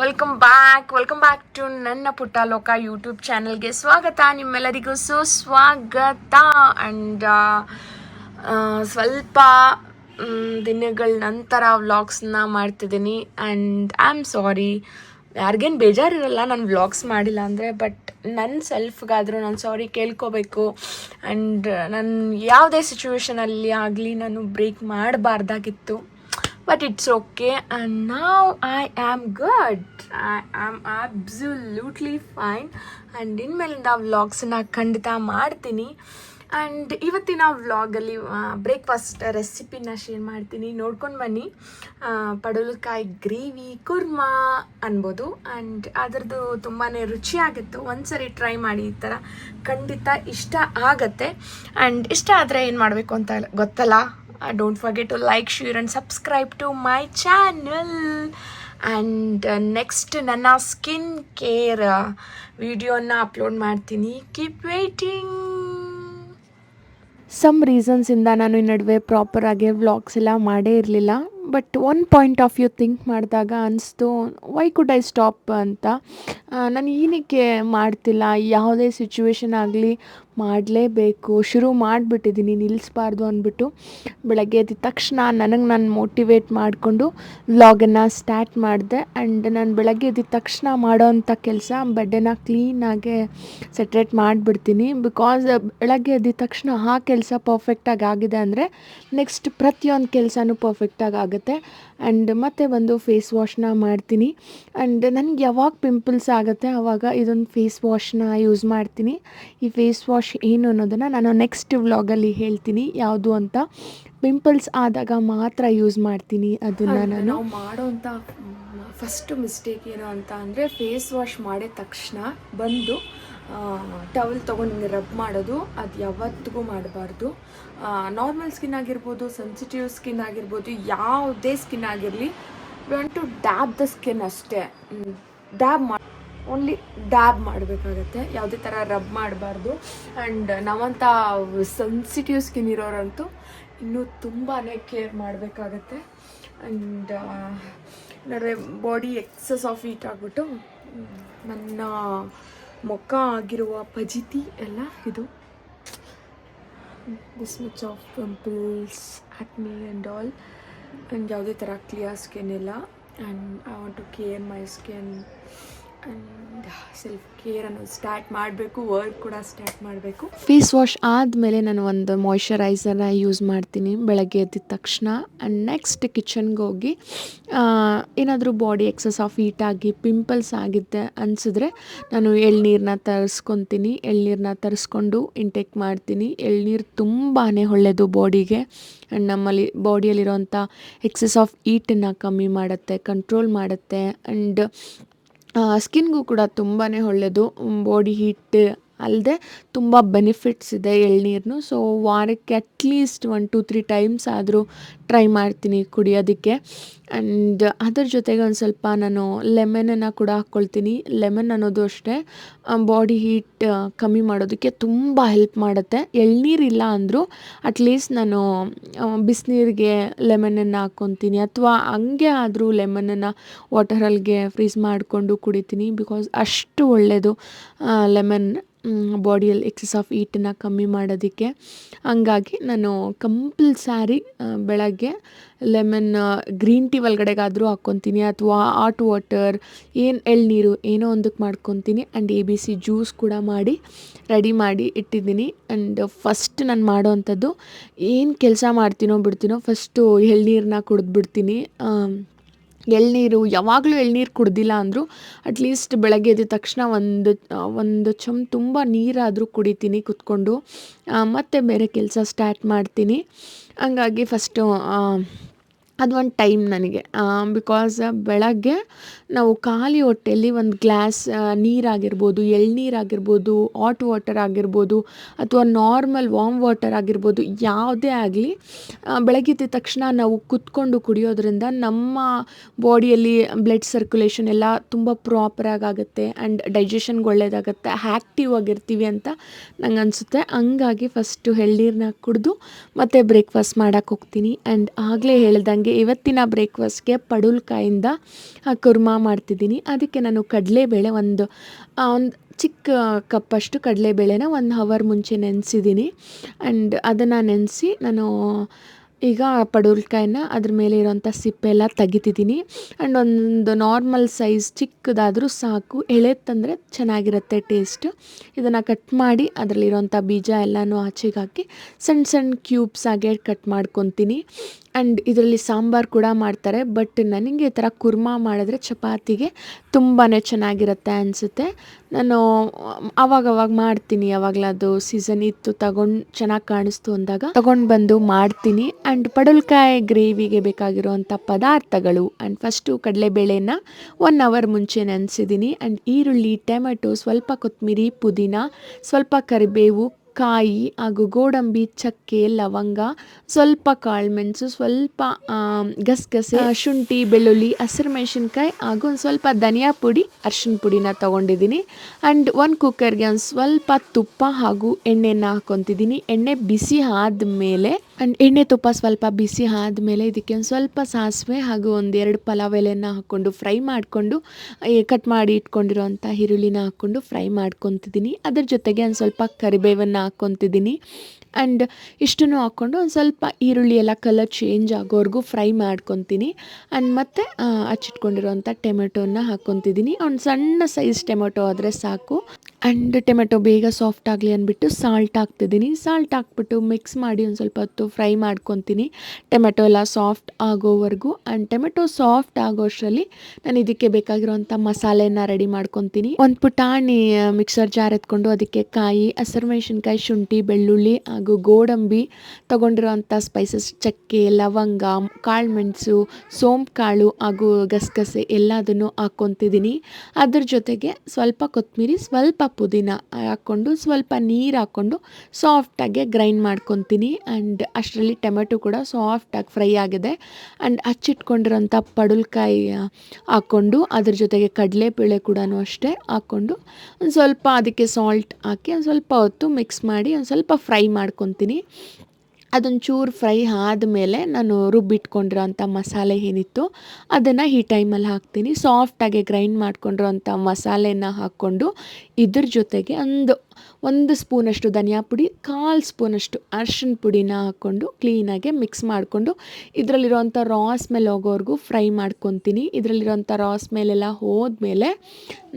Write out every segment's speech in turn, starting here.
Welcome back welcome back to ನನ್ನ ಪುಟ್ಟ ಲೋಕ ಯೂಟ್ಯೂಬ್ ಚಾನಲ್ಗೆ ಸ್ವಾಗತ. ನಿಮ್ಮೆಲ್ಲರಿಗೂ ಸುಸ್ವಾಗತ. ಆ್ಯಂಡ್ ಸ್ವಲ್ಪ ಮ್, ದಿನಗಳ ನಂತರ ವ್ಲಾಗ್ಸ್ನ ಮಾಡ್ತಿದ್ದೀನಿ. ಆ್ಯಂಡ್ ಐ ಆಮ್ ಸಾರಿ ಯಾರಿಗೇನು ಬೇಜಾರಿರಲ್ಲ ನಾನು ವ್ಲಾಗ್ಸ್ ಮಾಡಿಲ್ಲ ಅಂದರೆ ಬಟ್ ನನ್ನ ಸೆಲ್ಫ್ಗಾದರೂ ನಾನು ಸಾರಿ ಕೇಳ್ಕೋಬೇಕು. ಆ್ಯಂಡ್ ನನ್ನ ಯಾವುದೇ ಸಿಚುವೇಶನಲ್ಲಿ ಆಗಲಿ ನಾನು ಬ್ರೇಕ್ ಮಾಡಬಾರ್ದಾಗಿತ್ತು. But it's okay. And now i am good. I am absolutely fine. And ಇನ್ಮೇಲಿಂದ ವ್ಲಾಗ್ಸನ್ನ ಖಂಡಿತ ಮಾಡ್ತೀನಿ. ಆ್ಯಂಡ್ ಇವತ್ತಿನ ವ್ಲಾಗಲ್ಲಿ ಬ್ರೇಕ್ಫಾಸ್ಟ್ ರೆಸಿಪಿನ ಶೇರ್ ಮಾಡ್ತೀನಿ. ನೋಡ್ಕೊಂಡು ಬನ್ನಿ. ಪಡಲಕಾಯಿ ಗ್ರೇವಿ, ಕುರ್ಮಾ ಅನ್ಬೋದು. ಆ್ಯಂಡ್ ಅದರದ್ದು ತುಂಬಾ ರುಚಿಯಾಗಿತ್ತು. ಒಂದ್ಸರಿ ಟ್ರೈ ಮಾಡಿ ಈ ಥರ ಖಂಡಿತ ಇಷ್ಟ ಆಗತ್ತೆ. ಆ್ಯಂಡ್ ಇಷ್ಟ ಆದರೆ ಏನು ಮಾಡಬೇಕು ಅಂತ ಗೊತ್ತಲ್ಲ? Forget to like share and subscribe to my channel. And uh, next ನನ್ನ ಸ್ಕಿನ್ ಕೇರ್ ವಿಡಿಯೋನ ಅಪ್ಲೋಡ್ ಮಾಡ್ತೀನಿ. ಕೀಪ್ ವೇಟಿಂಗ್ ಸಮ್ ರೀಸನ್ಸಿಂದ ನಾನು ಈ ನಡುವೆ ಪ್ರಾಪರಾಗಿ ವ್ಲಾಗ್ಸ್ ಎಲ್ಲ ಮಾಡೇ ಇರಲಿಲ್ಲ. But one point of view think ಮಾಡಿದಾಗ ಅನಿಸ್ತು ವೈ ಕುಡ್ ಐ ಸ್ಟಾಪ್ ಅಂತ. ನಾನು ಏನಕ್ಕೆ ಮಾಡ್ತಿಲ್ಲ? ಯಾವುದೇ ಸಿಚುವೇಶನ್ ಆಗಲಿ ಮಾಡಲೇಬೇಕು. ಶುರು ಮಾಡಿಬಿಟ್ಟಿದ್ದೀನಿ ನಿಲ್ಲಿಸ್ಬಾರ್ದು ಅಂದ್ಬಿಟ್ಟು ಬೆಳಗ್ಗೆ ಎದ್ದ ತಕ್ಷಣ ನನಗೆ ನಾನು ಮೋಟಿವೇಟ್ ಮಾಡಿಕೊಂಡು ವ್ಲಾಗನ್ನು ಸ್ಟಾರ್ಟ್ ಮಾಡಿದೆ. ಆ್ಯಂಡ್ ನಾನು ಬೆಳಗ್ಗೆ ಎದ್ದ ತಕ್ಷಣ ಮಾಡೋವಂಥ ಕೆಲಸ ಬಡ್ಡೆನ ಕ್ಲೀನಾಗೆ ಸೆಟ್ರೇಟ್ ಮಾಡಿಬಿಡ್ತೀನಿ. ಬಿಕಾಸ್ ಬೆಳಗ್ಗೆ ಎದ್ದ ತಕ್ಷಣ ಆ ಕೆಲಸ ಪರ್ಫೆಕ್ಟಾಗಿ ಆಗಿದೆ ಅಂದರೆ ನೆಕ್ಸ್ಟ್ ಪ್ರತಿಯೊಂದು ಕೆಲಸನೂ ಪರ್ಫೆಕ್ಟಾಗಿ ಆಗುತ್ತೆ. ಆ್ಯಂಡ್ ಮತ್ತೆ ಬಂದು ಫೇಸ್ ವಾಶ್ನ ಮಾಡ್ತೀನಿ. ಆ್ಯಂಡ್ ನನಗೆ ಯಾವಾಗ ಪಿಂಪಲ್ಸ್ ಆಗುತ್ತೆ ಆವಾಗ ಇದೊಂದು ಫೇಸ್ ವಾಶ್ನ ಯೂಸ್ ಮಾಡ್ತೀನಿ. ಈ ಫೇಸ್ ವಾಶ್ ಏನು ಅನ್ನೋದನ್ನು ನಾನು ನೆಕ್ಸ್ಟ್ ವ್ಲಾಗಲ್ಲಿ ಹೇಳ್ತೀನಿ. ಯಾವುದು ಅಂತ. ಪಿಂಪಲ್ಸ್ ಆದಾಗ ಮಾತ್ರ ಯೂಸ್ ಮಾಡ್ತೀನಿ ಅದನ್ನು ನಾನು. ಮಾಡೋಂಥ ಫಸ್ಟ್ ಮಿಸ್ಟೇಕ್ ಏನು ಅಂತ ಅಂದರೆ ಫೇಸ್ ವಾಶ್ ಮಾಡಿದ ತಕ್ಷಣ ಬಂದು ಟವಲ್ ತೊಗೊಂಡು ರಬ್ ಮಾಡೋದು, ಅದು ಯಾವತ್ತಿಗೂ ಮಾಡಬಾರ್ದು. ನಾರ್ಮಲ್ ಸ್ಕಿನ್ ಆಗಿರ್ಬೋದು ಸೆನ್ಸಿಟಿವ್ ಸ್ಕಿನ್ ಆಗಿರ್ಬೋದು, ಯಾವುದೇ ಸ್ಕಿನ್ ಆಗಿರಲಿ want to dab the skin ಅಷ್ಟೇ. ಡ್ಯಾಬ್ ಮಾಡಿ ಓನ್ಲಿ ಡ್ಯಾಬ್ ಮಾಡಬೇಕಾಗತ್ತೆ. ಯಾವುದೇ ಥರ ರಬ್ ಮಾಡಬಾರ್ದು. ಆ್ಯಂಡ್ ನಾವಂಥ ಸೆನ್ಸಿಟಿವ್ ಸ್ಕಿನ್ ಇರೋರಂತೂ ಇನ್ನೂ ತುಂಬಾ ಕೇರ್ ಮಾಡಬೇಕಾಗತ್ತೆ. ಆ್ಯಂಡ್ ಅಂದರೆ ಬಾಡಿ ಎಕ್ಸಸ್ ಆಫ್ ಹೀಟ್ ಆಗಿಬಿಟ್ಟು ನನ್ನ ಮುಖ ಆಗಿರುವ ಪಜಿತಿ ಎಲ್ಲ ಇದು. This much of pimples acne and all and ಯಾವುದೇ ಥರ ಕ್ಲಿಯರ್ ಸ್ಕಿನ್ ಇಲ್ಲ. And I want to care my skin and self care ಅನ್ನೋದು ಸ್ಟಾರ್ಟ್ ಮಾಡಬೇಕು ವರ್ಕ್ ಕೂಡ ಸ್ಟಾರ್ಟ್ ಮಾಡಬೇಕು. ಫೇಸ್ ವಾಶ್ ಆದಮೇಲೆ ನಾನು ಒಂದು ಮಾಯ್ಶ್ಚರೈಸರ್ನ ಯೂಸ್ ಮಾಡ್ತೀನಿ ಬೆಳಗ್ಗೆ ಎದ್ದಿದ ತಕ್ಷಣ. ಆ್ಯಂಡ್ ನೆಕ್ಸ್ಟ್ ಕಿಚನ್ಗೆ ಹೋಗಿ ಏನಾದರೂ ಬಾಡಿ ಎಕ್ಸಸ್ ಆಫ್ ಹೀಟ್ ಆಗಿ ಪಿಂಪಲ್ಸ್ ಆಗಿದ್ದೆ ಅನಿಸಿದ್ರೆ ನಾನು ಎಳ್ನೀರನ್ನ ತರಿಸ್ಕೊತೀನಿ. ಎಳ್ನೀರನ್ನ ತರಿಸ್ಕೊಂಡು ಇಂಟೇಕ್ ಮಾಡ್ತೀನಿ. ಎಳ್ನೀರು ತುಂಬಾ ಒಳ್ಳೆಯದು ಬಾಡಿಗೆ ಆ್ಯಂಡ್ ನಮ್ಮಲ್ಲಿ ಬಾಡಿಯಲ್ಲಿರೋಂಥ ಎಕ್ಸಸ್ ಆಫ್ ಈಟನ್ನು ಕಮ್ಮಿ ಮಾಡುತ್ತೆ ಕಂಟ್ರೋಲ್ ಮಾಡುತ್ತೆ. ಆ್ಯಂಡ್ ಸ್ಕಿನ್ಗೂ ಕೂಡ ತುಂಬಾ ಒಳ್ಳೆಯದು ಬಾಡಿ ಹೀಟ್ ಅಲ್ಲದೆ ತುಂಬ ಬೆನಿಫಿಟ್ಸ್ ಇದೆ ಎಳ್ನೀರನ್ನು ಸೊ ವಾರಕ್ಕೆ at least one two three times ಆದರೂ ಟ್ರೈ ಮಾಡ್ತೀನಿ ಕುಡಿಯೋದಕ್ಕೆ ಆ್ಯಂಡ್ ಅದ್ರ ಜೊತೆಗೆ ಒಂದು ಸ್ವಲ್ಪ ನಾನು ಲೆಮನನ್ನು ಕೂಡ ಹಾಕ್ಕೊಳ್ತೀನಿ ಲೆಮನ್ ಅನ್ನೋದು ಅಷ್ಟೇ. ಬಾಡಿ ಹೀಟ್ ಕಮ್ಮಿ ಮಾಡೋದಕ್ಕೆ ತುಂಬ ಹೆಲ್ಪ್ ಮಾಡುತ್ತೆ. ಎಳ್ನೀರಿಲ್ಲ ಅಂದರೂ ಅಟ್ಲೀಸ್ಟ್ ನಾನು ಬಿಸಿನೀರಿಗೆ ಲೆಮನನ್ನು ಹಾಕ್ಕೊತೀನಿ ಅಥವಾ ಹಂಗೆ ಆದರೂ ಲೆಮನನ್ನು ವಾಟರಲ್ಲಿಗೆ ಫ್ರೀಸ್ ಮಾಡಿಕೊಂಡು ಕುಡಿತೀನಿ. ಬಿಕಾಸ್ ಅಷ್ಟು ಒಳ್ಳೆಯದು ಲೆಮನ್ ಬಾಡಿಯಲ್ಲಿ ಎಕ್ಸಸ್ ಆಫ್ ಹೀಟನ್ನು ಕಮ್ಮಿ ಮಾಡೋದಕ್ಕೆ. ಹಂಗಾಗಿ ನಾನು ಕಂಪಲ್ಸಾರಿ ಬೆಳಗ್ಗೆ ಲೆಮನ್ ಗ್ರೀನ್ ಟೀ ಒಳಗಡೆಗಾದರೂ ಹಾಕ್ಕೊತೀನಿ ಅಥವಾ ಹಾಟ್ ವಾಟರ್ ಏನು ಎಳ್ನೀರು ಏನೋ ಒಂದಕ್ಕೆ ಮಾಡ್ಕೊತೀನಿ and A B C juice ಕೂಡ ಮಾಡಿ ರೆಡಿ ಮಾಡಿ ಇಟ್ಟಿದ್ದೀನಿ. ಆ್ಯಂಡ್ ಫಸ್ಟ್ ನಾನು ಮಾಡೋ ಅಂಥದ್ದು ಏನು ಕೆಲಸ ಮಾಡ್ತೀನೋ ಬಿಡ್ತೀನೋ ಫಸ್ಟು ಎಳ್ನೀರನ್ನ ಕುಡಿದ್ಬಿಡ್ತೀನಿ. ಎಳ್ನೀರು, ಯಾವಾಗಲೂ ಎಳ್ನೀರು ಕುಡ್ದಿಲ್ಲ ಅಂದರೂ ಅಟ್ಲೀಸ್ಟ್ ಬೆಳಗ್ಗೆ ಎದ್ದ ತಕ್ಷಣ ಒಂದು ಒಂದು ಚಮ್ ತುಂಬ ನೀರಾದರೂ ಕುಡಿತೀನಿ ಕುತ್ಕೊಂಡು. ಮತ್ತು ಬೇರೆ ಕೆಲಸ ಸ್ಟಾರ್ಟ್ ಮಾಡ್ತೀನಿ. ಹಂಗಾಗಿ ಫಸ್ಟು ಅದು ಒಂದು ಟೈಮ್ ನನಗೆ. ಬಿಕಾಸ್ ಬೆಳಗ್ಗೆ ನಾವು ಖಾಲಿ ಹೊಟ್ಟೆಯಲ್ಲಿ ಒಂದು ಗ್ಲಾಸ್ ನೀರಾಗಿರ್ಬೋದು ಎಳ್ನೀರಾಗಿರ್ಬೋದು ಹಾಟ್ ವಾಟರ್ ಆಗಿರ್ಬೋದು, ಅಥವಾ ನಾರ್ಮಲ್ ವಾಮ್ ವಾಟರ್ ಆಗಿರ್ಬೋದು, ಯಾವುದೇ ಆಗಲಿ ಬೆಳಗ್ಗೆ ಎದ್ದ ತಕ್ಷಣ ನಾವು ಕುತ್ಕೊಂಡು ಕುಡಿಯೋದ್ರಿಂದ ನಮ್ಮ ಬಾಡಿಯಲ್ಲಿ ಬ್ಲಡ್ ಸರ್ಕ್ಯುಲೇಷನ್ ಎಲ್ಲ ತುಂಬ ಪ್ರಾಪರಾಗಿ ಆಗುತ್ತೆ ಆ್ಯಂಡ್ ಡೈಜೆಷನ್ಗೆ ಒಳ್ಳೆಯದಾಗುತ್ತೆ ಆ್ಯಕ್ಟಿವ್ ಆಗಿರ್ತೀವಿ ಅಂತ ನಂಗೆ ಅನಿಸುತ್ತೆ. ಹಂಗಾಗಿ ಫಸ್ಟು ಎಳ್ನೀರನ್ನ ಕುಡಿದು ಮತ್ತೆ ಬ್ರೇಕ್ಫಾಸ್ಟ್ ಮಾಡೋಕ್ಕೆ ಹೋಗ್ತೀನಿ. ಆ್ಯಂಡ್ ಆಗಲೇ ಹೇಳ್ದಂಗೆ ನನಗೆ ಇವತ್ತಿನ ಬ್ರೇಕ್ಫಾಸ್ಟ್ಗೆ ಪಡುಲ್ಕಾಯಿಂದ ಕುರ್ಮಾ ಮಾಡ್ತಿದ್ದೀನಿ. ಅದಕ್ಕೆ ನಾನು ಕಡಲೆಬೇಳೆ ಒಂದು ಒಂದು ಚಿಕ್ಕ ಕಪ್ಪಷ್ಟು ಕಡಲೆಬೇಳೆನ ಒಂದು ಹವರ್ ಮುಂಚೆ ನೆನೆಸಿದ್ದೀನಿ. ಆ್ಯಂಡ್ ಅದನ್ನು ನೆನೆಸಿ ನಾನು ಈಗ ಪಡುಲ್ಕಾಯನ್ನ ಅದ್ರ ಮೇಲೆ ಇರೋಂಥ ಸಿಪ್ಪೆ ಎಲ್ಲ ತೆಗಿತಿದ್ದೀನಿ. ಆ್ಯಂಡ್ ಒಂದು ನಾರ್ಮಲ್ ಸೈಜ್ ಚಿಕ್ಕದಾದರೂ ಸಾಕು ಎಳೆ ತಂದರೆ ಚೆನ್ನಾಗಿರುತ್ತೆ ಟೇಸ್ಟ್. ಇದನ್ನು ಕಟ್ ಮಾಡಿ ಅದರಲ್ಲಿರೋಂಥ ಬೀಜ ಎಲ್ಲನೂ ಆಚೆಗೆ ಹಾಕಿ ಸಣ್ಣ ಸಣ್ಣ ಕ್ಯೂಬ್ಸ್ ಆಗಿ ಕಟ್ ಮಾಡ್ಕೊತೀನಿ. ಆ್ಯಂಡ್ ಇದರಲ್ಲಿ ಸಾಂಬಾರು ಕೂಡ ಮಾಡ್ತಾರೆ ಬಟ್ ನನಗೆ ಈ ಥರ ಕುರ್ಮಾ ಮಾಡಿದ್ರೆ ಚಪಾತಿಗೆ ತುಂಬಾ ಚೆನ್ನಾಗಿರುತ್ತೆ ಅನಿಸುತ್ತೆ. ನಾನು ಅವಾಗವಾಗ ಮಾಡ್ತೀನಿ ಯಾವಾಗಲಾದ್ರು ಸೀಸನ್ ಇತ್ತು, ತಗೊಂಡು ಚೆನ್ನಾಗಿ ಕಾಣಿಸ್ತು ಅಂದಾಗ ತಗೊಂಡು ಬಂದು ಮಾಡ್ತೀನಿ. ಆ್ಯಂಡ್ ಪಡಲ್ಕಾಯಿ ಗ್ರೇವಿಗೆ ಬೇಕಾಗಿರುವಂಥ ಪದಾರ್ಥಗಳು ಆ್ಯಂಡ್ ಫಸ್ಟು ಕಡಲೆಬೇಳೆನ ಒನ್ ಅವರ್ ಮುಂಚೆ ನೆನೆಸಿದ್ದೀನಿ ಆ್ಯಂಡ್ ಈರುಳ್ಳಿ, ಟೊಮೆಟೊ, ಸ್ವಲ್ಪ ಕೊತ್ತಂಬರಿ ಪುದೀನ, ಸ್ವಲ್ಪ ಕರಿಬೇವು ಕಾಯಿ ಹಾಗೂ ಗೋಡಂಬಿ, ಚಕ್ಕೆ, ಲವಂಗ, ಸ್ವಲ್ಪ ಕಾಳುಮೆಣಸು ಸ್ವಲ್ಪ ಗಸಗಸೆ ಶುಂಠಿ, ಬೆಳ್ಳುಳ್ಳಿ, ಹಸಿರು ಮೆಣಸಿನ್ಕಾಯಿ ಹಾಗೂ ಒಂದು ಸ್ವಲ್ಪ ಧನಿಯಾ ಪುಡಿ ಅರ್ಶಿನ ಪುಡಿನ ತೊಗೊಂಡಿದ್ದೀನಿ. ಆ್ಯಂಡ್ ಒಂದು ಕುಕ್ಕರ್ಗೆ ಒಂದು ಸ್ವಲ್ಪ ತುಪ್ಪ ಹಾಗೂ ಎಣ್ಣೆನ ಹಾಕ್ಕೊತಿದ್ದೀನಿ ಎಣ್ಣೆ ಬಿಸಿ ಆದಮೇಲೆ ಆ್ಯಂಡ್ ಎಣ್ಣೆ ತುಪ್ಪ ಸ್ವಲ್ಪ ಬಿಸಿ ಆದಮೇಲೆ ಇದಕ್ಕೆ ಒಂದು ಸ್ವಲ್ಪ ಸಾಸಿವೆ ಹಾಗೂ ಒಂದೆರಡು ಪಲಾವ್ ಎಲೆನ ಹಾಕ್ಕೊಂಡು ಫ್ರೈ ಮಾಡಿಕೊಂಡು ಕಟ್ ಮಾಡಿ ಇಟ್ಕೊಂಡಿರೋಂಥ ಈರುಳ್ಳಿನ ಹಾಕ್ಕೊಂಡು ಫ್ರೈ ಮಾಡ್ಕೊತಿದ್ದೀನಿ. ಅದ್ರ ಜೊತೆಗೆ ಒಂದು ಸ್ವಲ್ಪ ಕರಿಬೇವನ್ನು ಹಾಕ್ಕೊತಿದ್ದೀನಿ. ಆ್ಯಂಡ್ ಇಷ್ಟನ್ನು ಹಾಕ್ಕೊಂಡು ಒಂದು ಸ್ವಲ್ಪ ಈರುಳ್ಳಿ ಎಲ್ಲ ಕಲರ್ ಚೇಂಜ್ ಆಗೋವರೆಗೂ ಫ್ರೈ ಮಾಡ್ಕೊತೀನಿ ಆ್ಯಂಡ್ ಮತ್ತು ಹಚ್ಚಿಟ್ಕೊಂಡಿರೋಂಥ ಟೊಮೆಟೋನ ಹಾಕ್ಕೊತಿದ್ದೀನಿ. ಒಂದು ಸಣ್ಣ ಸೈಜ್ ಟೊಮೆಟೊ ಆದರೆ ಸಾಕು. ಆ್ಯಂಡ್ ಟೊಮೆಟೊ ಬೇಗ ಸಾಫ್ಟ್ ಆಗಲಿ ಅಂದ್ಬಿಟ್ಟು ಸಾಲ್ಟ್ ಹಾಕ್ತಿದ್ದೀನಿ. ಸಾಲ್ಟ್ ಹಾಕ್ಬಿಟ್ಟು ಮಿಕ್ಸ್ ಮಾಡಿ ಒಂದು ಸ್ವಲ್ಪ ಹೊತ್ತು ಫ್ರೈ ಮಾಡ್ಕೊತೀನಿ. ಟೊಮೆಟೊ ಎಲ್ಲ ಸಾಫ್ಟ್ ಆಗೋವರೆಗೂ ಆ್ಯಂಡ್ ಟೊಮೆಟೊ ಸಾಫ್ಟ್ ಆಗೋ ಅಷ್ಟರಲ್ಲಿ ನಾನು ಇದಕ್ಕೆ ಬೇಕಾಗಿರುವಂಥ ಮಸಾಲೆನ ರೆಡಿ ಮಾಡ್ಕೊತೀನಿ. ಒಂದು ಪುಟಾಣಿ ಮಿಕ್ಸರ್ ಜಾರ್ ಎತ್ಕೊಂಡು ಅದಕ್ಕೆ ಕಾಯಿ, ಹಸಿರು ಮೆಣಸಿನ್ಕಾಯಿ, ಶುಂಠಿ, ಬೆಳ್ಳುಳ್ಳಿ ಹಾಗೂ ಗೋಡಂಬಿ ತೊಗೊಂಡಿರೋವಂಥ ಸ್ಪೈಸಸ್ ಚಕ್ಕೆ, ಲವಂಗ ಕಾಳುಮೆಣಸು ಸೋಂಪು ಕಾಳು ಹಾಗೂ ಗಸಗಸೆ ಎಲ್ಲದನ್ನು ಹಾಕ್ಕೊತಿದ್ದೀನಿ. ಅದ್ರ ಜೊತೆಗೆ ಸ್ವಲ್ಪ ಕೊತ್ತಂಬರಿ ಸ್ವಲ್ಪ ಪುದೀನ ಹಾಕ್ಕೊಂಡು ಸ್ವಲ್ಪ ನೀರು ಹಾಕ್ಕೊಂಡು ಸಾಫ್ಟಾಗೆ ಗ್ರೈಂಡ್ ಮಾಡ್ಕೊತೀನಿ. ಆ್ಯಂಡ್ ಅಷ್ಟರಲ್ಲಿ ಟೊಮೆಟೊ ಕೂಡ ಸಾಫ್ಟಾಗಿ ಫ್ರೈ ಆಗಿದೆ. ಆ್ಯಂಡ್ ಹಚ್ಚಿಟ್ಕೊಂಡಿರೋಂಥ ಪಡುಲ್ಕಾಯಿ ಹಾಕ್ಕೊಂಡು ಅದ್ರ ಜೊತೆಗೆ ಕಡಲೆಬೇಳೆ ಕೂಡ ಅಷ್ಟೇ ಹಾಕ್ಕೊಂಡು ಒಂದು ಸ್ವಲ್ಪ ಅದಕ್ಕೆ ಸಾಲ್ಟ್ ಹಾಕಿ ಒಂದು ಸ್ವಲ್ಪ ಹೊತ್ತು ಮಿಕ್ಸ್ ಮಾಡಿ ಒಂದು ಸ್ವಲ್ಪ ಫ್ರೈ ಮಾಡ್ಕೊತೀನಿ. ಅದೊಂದು ಚೂರು ಫ್ರೈ ಆದಮೇಲೆ ನಾನು ರುಬ್ಬಿಟ್ಕೊಂಡಿರೋಂಥ ಮಸಾಲೆ ಏನಿತ್ತು ಅದನ್ನು ಈ ಟೈಮಲ್ಲಿ ಹಾಕ್ತೀನಿ. ಸಾಫ್ಟಾಗಿ ಗ್ರೈಂಡ್ ಮಾಡ್ಕೊಂಡಿರೋಂಥ ಮಸಾಲೆನ ಹಾಕ್ಕೊಂಡು ಇದ್ರ ಜೊತೆಗೆ ಒಂದು ಒಂದು ಸ್ಪೂನಷ್ಟು ಧನಿಯಾ ಪುಡಿ, ಕಾಲು ಸ್ಪೂನಷ್ಟು ಅರ್ಶಿನ ಪುಡಿನ ಹಾಕ್ಕೊಂಡು ಕ್ಲೀನಾಗಿ ಮಿಕ್ಸ್ ಮಾಡಿಕೊಂಡು ಇದರಲ್ಲಿರೋಂಥ ರಾ ಸ್ಮೆಲ್ ಹೋಗೋವರೆಗೂ ಫ್ರೈ ಮಾಡ್ಕೊತೀನಿ. ಇದರಲ್ಲಿರೋಂಥ ರಾ ಸ್ಮೆಲೆಲ್ಲ ಹೋದ್ಮೇಲೆ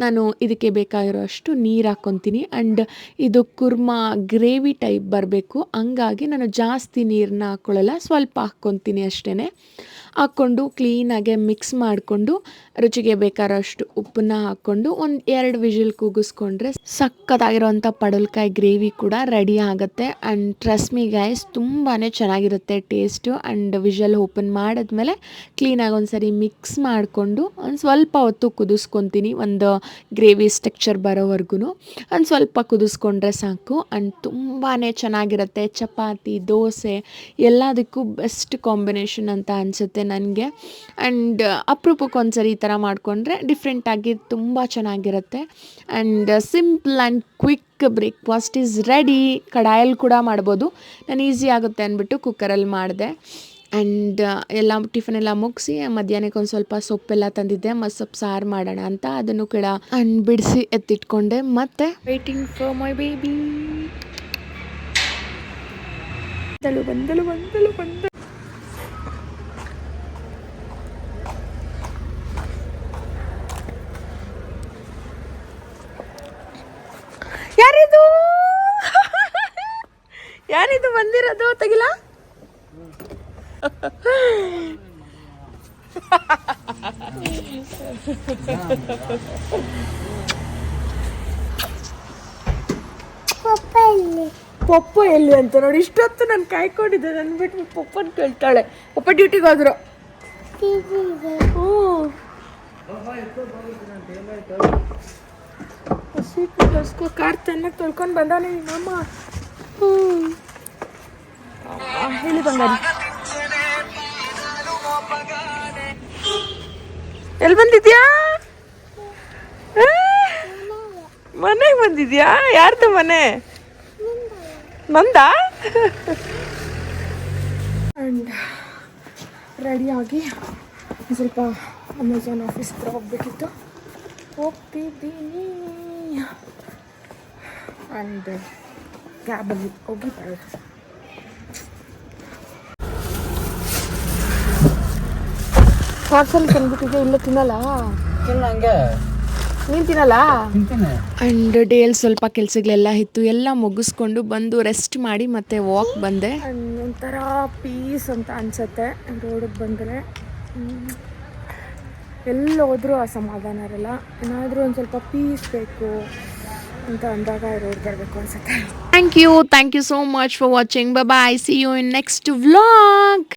ನಾನು ಇದಕ್ಕೆ ಬೇಕಾಗಿರೋ ಅಷ್ಟು ನೀರು ಹಾಕ್ಕೊತೀನಿ. ಆ್ಯಂಡ್ ಇದು ಕುರ್ಮಾ ಗ್ರೇವಿ ಟೈಪ್ ಬರಬೇಕು. ಹಂಗಾಗಿ ನಾನು ಜಾಸ್ತಿ ನೀರನ್ನ ಹಾಕ್ಕೊಳ್ಳಲ್ಲ ಸ್ವಲ್ಪ ಹಾಕ್ಕೊತೀನಿ ಅಷ್ಟೇ ಹಾಕ್ಕೊಂಡು ಕ್ಲೀನಾಗೆ ಮಿಕ್ಸ್ ಮಾಡಿಕೊಂಡು ರುಚಿಗೆ ಬೇಕಾದಷ್ಟು ಉಪ್ಪನ್ನ ಹಾಕ್ಕೊಂಡು ಒಂದು ಎರಡು ವಿಜಿಲ್ ಕೂಗಿಸ್ಕೊಂಡ್ರೆ ಸಕ್ಕತ್ತಾಗಿರೋಂಥ ಪಡಲ್ಕಾಯಿ ಗ್ರೇವಿ ಕೂಡ ರೆಡಿ ಆಗುತ್ತೆ. ಆ್ಯಂಡ್ ಟ್ರಸ್ಮಿ ಗೈಸ್ ತುಂಬಾ ಚೆನ್ನಾಗಿರುತ್ತೆ ಟೇಸ್ಟು ಆ್ಯಂಡ್ ವಿಜಲ್ ಓಪನ್ ಮಾಡಿದ್ಮೇಲೆ ಕ್ಲೀನಾಗಿ ಒಂದು ಸರಿ ಮಿಕ್ಸ್ ಮಾಡಿಕೊಂಡು ಒಂದು ಸ್ವಲ್ಪ ಹೊತ್ತು ಕುದಿಸ್ಕೊತೀನಿ ಒಂದು ಗ್ರೇವಿ ಸ್ಟ್ರಕ್ಚರ್ ಬರೋವರೆಗೂ ಒಂದು ಸ್ವಲ್ಪ ಕುದಿಸ್ಕೊಂಡ್ರೆ ಸಾಕು. ಆ್ಯಂಡ್ ತುಂಬಾ ಚೆನ್ನಾಗಿರುತ್ತೆ ಚಪಾತಿ, ದೋಸೆ, ಎಲ್ಲದಕ್ಕೂ ಬೆಸ್ಟ್ ಕಾಂಬಿನೇಷನ್ ಅಂತ ಅನಿಸುತ್ತೆ ನನಗೆ. ಆ್ಯಂಡ್ ಅಪರೂಪಕ್ಕೆ ಒಂದ್ಸರಿ ಈ ಥರ ಮಾಡಿಕೊಂಡ್ರೆ ಡಿಫ್ರೆಂಟಾಗಿ ತುಂಬ ಚೆನ್ನಾಗಿರುತ್ತೆ. And simple and quick breakfast is ready ಕಡಾಯಲ್ಲಿ ಕೂಡ ಮಾಡ್ಬೋದು. ನಾನು ಈಸಿ ಆಗುತ್ತೆ ಅಂದ್ಬಿಟ್ಟು ಕುಕ್ಕರಲ್ಲಿ ಮಾಡಿದೆ. ಆ್ಯಂಡ್ ಎಲ್ಲ ಟಿಫನ್ ಎಲ್ಲ ಮುಗಿಸಿ, ಮಧ್ಯಾಹ್ನಕ್ಕೆ ಒಂದು ಸ್ವಲ್ಪ ಸೊಪ್ಪೆಲ್ಲ ತಂದಿದ್ದೆ. ಮತ್ತು ಸೊಪ್ಪು ಸಾರು ಮಾಡೋಣ ಅಂತ ಅದನ್ನು ಕೂಡ ಹಣ್ಣು ಬಿಡಿಸಿ ಎತ್ತಿಟ್ಕೊಂಡೆ. ಮತ್ತೆ? ವೇಟಿಂಗ್ ಫಾರ್ ಮೈ ಬೇಬಿ ಬಂದಳು ಬಂದಳು ಬಂದಳು ಬಂದಳು ಯಾರಿದು ಯಾರಿದು ಬಂದಿರೋದು, ತೆಗಿಲ? ಪಪ್ಪ ಎಲ್ಲಿ ಅಂತ ನೋಡಿ, ಇಷ್ಟೊತ್ತು ನಾನು ಕಾಯ್ಕೊಂಡಿದ್ದೆ ನನ್ನ ಬಿಟ್ಟು ಪಪ್ಪನ್ ಕೇಳ್ತಾಳೆ. ಪಪ್ಪ ಡ್ಯೂಟಿಗೆ ಹೋದ್ರು. ಹ್ಞೂ. ಕಸ್ಕೊ ಕಾರ್ ಚೆನ್ನಾಗಿ ತೊಳ್ಕೊಂಡು ಬಂದಾನೆ ಮಾಮ್ಮ ಹ್ಞೂ. ಹೇಳಿ ಬಂಗಾರಿ ಎಲ್ಲಿ ಬಂದಿದ್ಯಾ ಮನೆಗೆ ಬಂದಿದ್ಯಾ? ಯಾರ್ದು ಮನೆ? ನಂದಾ? ರೆಡಿಯಾಗಿ ಒಂದ್ ಸ್ವಲ್ಪ ಅಮೆಝಾನ್ ಆಫೀಸ್ ಹತ್ರ ಹೋಗ್ಬೇಕಿತ್ತು. ಹೋಗ್ತಿದ್ದೀನಿ. ಆ್ಯಂಡ್ ಕ್ಯಾಬಲ್ಲಿ ಹೋಗಿ ಬರೋದು. ಪಾರ್ಸಲ್ ತಂದ್ಬಿಟ್ಟಿದ್ದೆ ಇಲ್ಲ ತಿನ್ನಲ್ಲ. ತಿನ್ನ ಹಂಗೆ. ನೀನು ತಿನ್ನಲ್ಲ? ತಿಂತೀನಿ. ಆ್ಯಂಡ್ ಡೇಲ್ ಸ್ವಲ್ಪ ಕೆಲಸಗಳೆಲ್ಲ ಇತ್ತು ಎಲ್ಲ ಮುಗಿಸ್ಕೊಂಡು ಬಂದು ರೆಸ್ಟ್ ಮಾಡಿ ಮತ್ತೆ ವಾಕ್ ಬಂದೆ. ಒಂಥರ ಪೀಸ್ ಅಂತ ಅನ್ಸತ್ತೆ ರೋಡಿಗೆ ಬಂದರೆ. ಎಲ್ಲಿ ಹೋದ್ರೂ ಸಮಾಧಾನ ಇರಲ್ಲ ಏನಾದರೂ ಒಂದು ಸ್ವಲ್ಪ ಪೀಸ್ ಬೇಕು ಅಂತ ಅಂದಾಗ ರೋಡ್ ಬರಬೇಕು ಅನ್ಸುತ್ತೆ. Thank you thank you so much for watching bye see you in next vlog